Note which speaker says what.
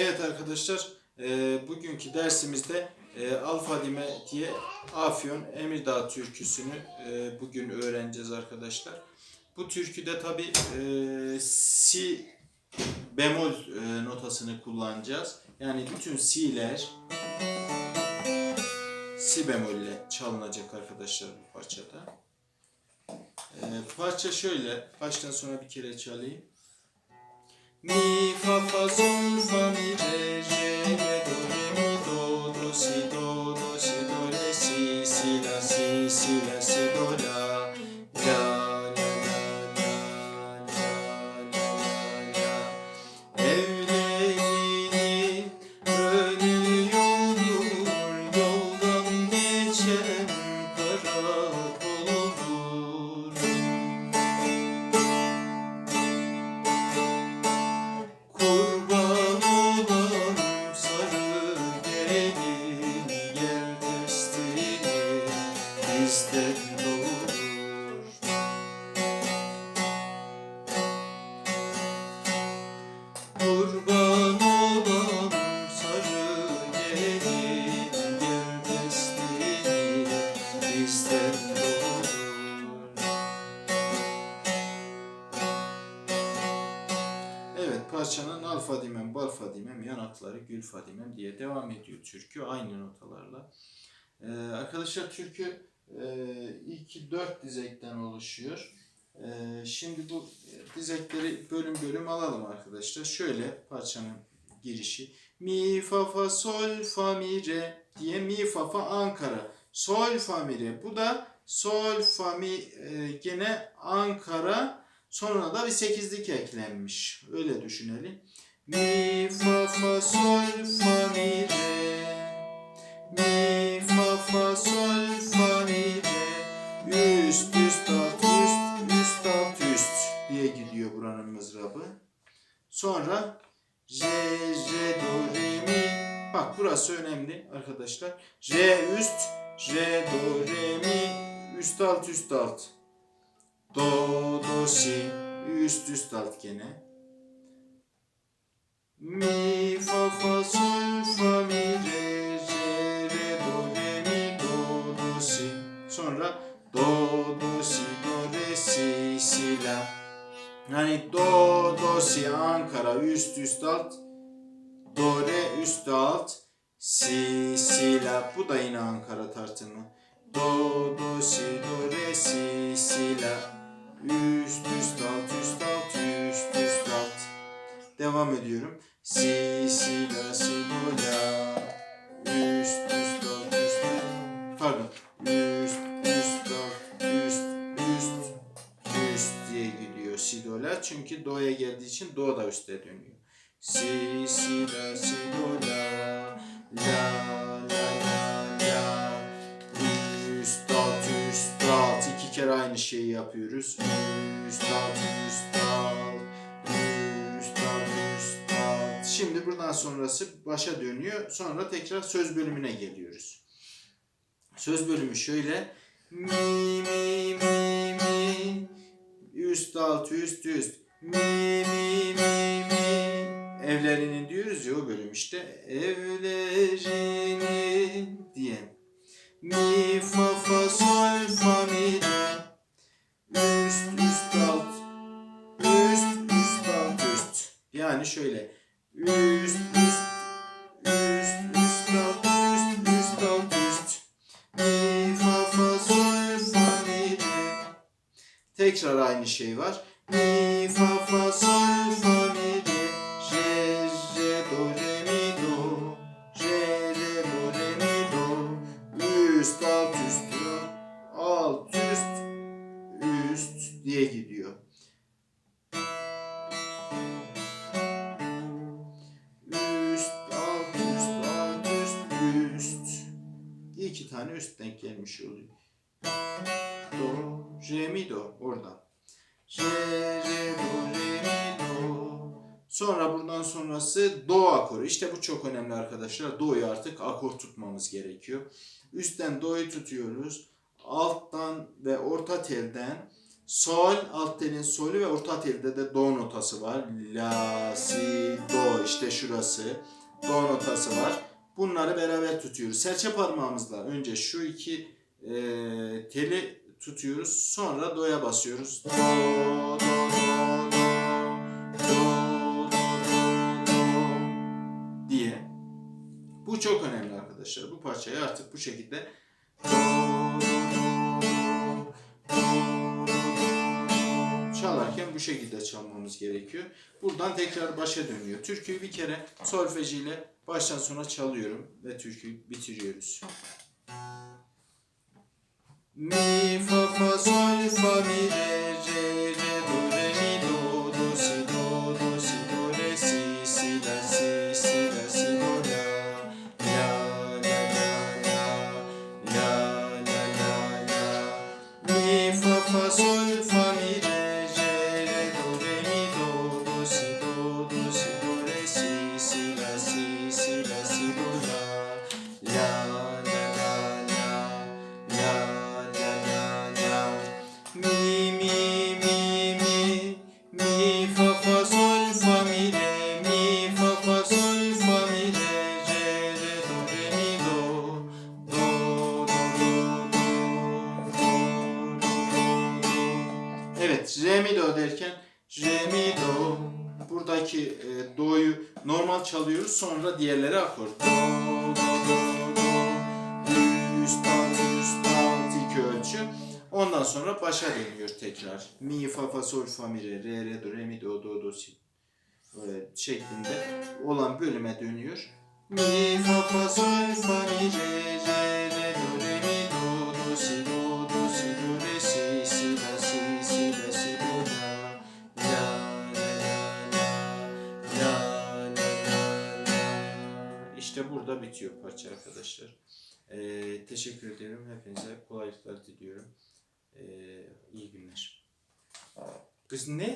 Speaker 1: Evet arkadaşlar, e, bugünkü dersimizde e, Alfa Dime diye Afyon Emirdağ türküsünü e, bugün öğreneceğiz arkadaşlar. Bu türküde tabi e, si bemol e, notasını kullanacağız. Yani bütün si'ler si bemolle çalınacak arkadaşlar bu parçada. E, parça şöyle, baştan sona bir kere çalayım. Mi fa fa sol fa mi bizden. Evet parçanın al fadimem, bal fadimem, yanakları gül fadimem diye devam ediyor türkü aynı notalarla. Ee, arkadaşlar türkü e, ilk dört dizekten oluşuyor. Ee, şimdi bu e, dizekleri bölüm bölüm alalım arkadaşlar. Şöyle parçanın girişi. Mi fa fa sol fa mi re diye mi fa fa Ankara. Sol fa mi re. Bu da sol fa mi e, gene Ankara Sonra da bir sekizlik eklenmiş. Öyle düşünelim. Mi fa fa sol fa mi re. Mi fa fa sol fa mi re. Üst üst alt üst üst alt üst diye gidiyor buranın mızrabı. Sonra re re do re mi. Bak burası önemli arkadaşlar. Re üst re do re mi. Üst alt üst alt. Do, do, si. Üst üst alt gene. Mi, fa, fa, sol, fa, mi, re, re, re, do, re, mi, do, do, si. Sonra do, do, si, do, re, si, si, la. Yani do, do, si, Ankara, üst, üst, alt. Do, re, üst, alt. Si, si, la. Bu da yine Ankara tartımı. Do, do, si, do, re, si, si, la. Üst üst alt üst alt üst üst alt. Devam ediyorum. Si si la si do la. Üst üst alt üst alt. Pardon. Üst üst alt üst üst üst diye gidiyor si do la. Çünkü do'ya geldiği için do da üste dönüyor. Si si la si do la. La la la la. Üst alt üst alt iki kere aynı şeyi yapıyoruz. Üst alt üst alt üst alt üst alt. Şimdi buradan sonrası başa dönüyor. Sonra tekrar söz bölümüne geliyoruz. Söz bölümü şöyle. Mi mi mi mi üst alt üst üst mi mi mi mi evlerinin diyoruz ya o bölüm işte. Evlerinin diye mi fa fa sol fa mi re. Üst üst alt. Üst üst alt üst. Yani şöyle. Üst üst üst üst alt üst üst alt üst. Mi fa fa sol fa mi re. Tekrar aynı şey var. Mi fa fa sol tane üst denk gelmiş oluyor. Do, re mi do orada. Re re do re mi do. Sonra buradan sonrası do akoru. İşte bu çok önemli arkadaşlar. Do'yu artık akor tutmamız gerekiyor. Üstten do'yu tutuyoruz. Alttan ve orta telden Sol, alt telin solü ve orta telde de do notası var. La, si, do işte şurası. Do notası var. Bunları beraber tutuyoruz. Serçe parmağımızla önce şu iki e, teli tutuyoruz. Sonra do'ya basıyoruz. Do, do, do, do. Do, do, do, do. Diye. Bu çok önemli arkadaşlar. Bu parçayı artık bu şekilde çalarken bu şekilde çalmamız gerekiyor. Buradan tekrar başa dönüyor. Türküyü bir kere solfejiyle baştan sona çalıyorum ve türküyü bitiriyoruz. Mi fa fa sol fa mi re re re do re mi do do si do do si do re si si la si si la si do la la la la la la la la mi fa fa sol re mi do derken re mi do buradaki e, do'yu normal çalıyoruz sonra diğerleri akor. Do do do do üst alt üst alt iki ölçü. Ondan sonra başa dönüyor tekrar. Mi fa fa sol fa mi re re re do re mi do do do si böyle şeklinde olan bölüme dönüyor. Mi fa fa sol fa mi re re İşte burada bitiyor parça arkadaşlar. Ee, teşekkür ederim. Hepinize kolaylıklar diliyorum. Ee, iyi günler. Kız ne?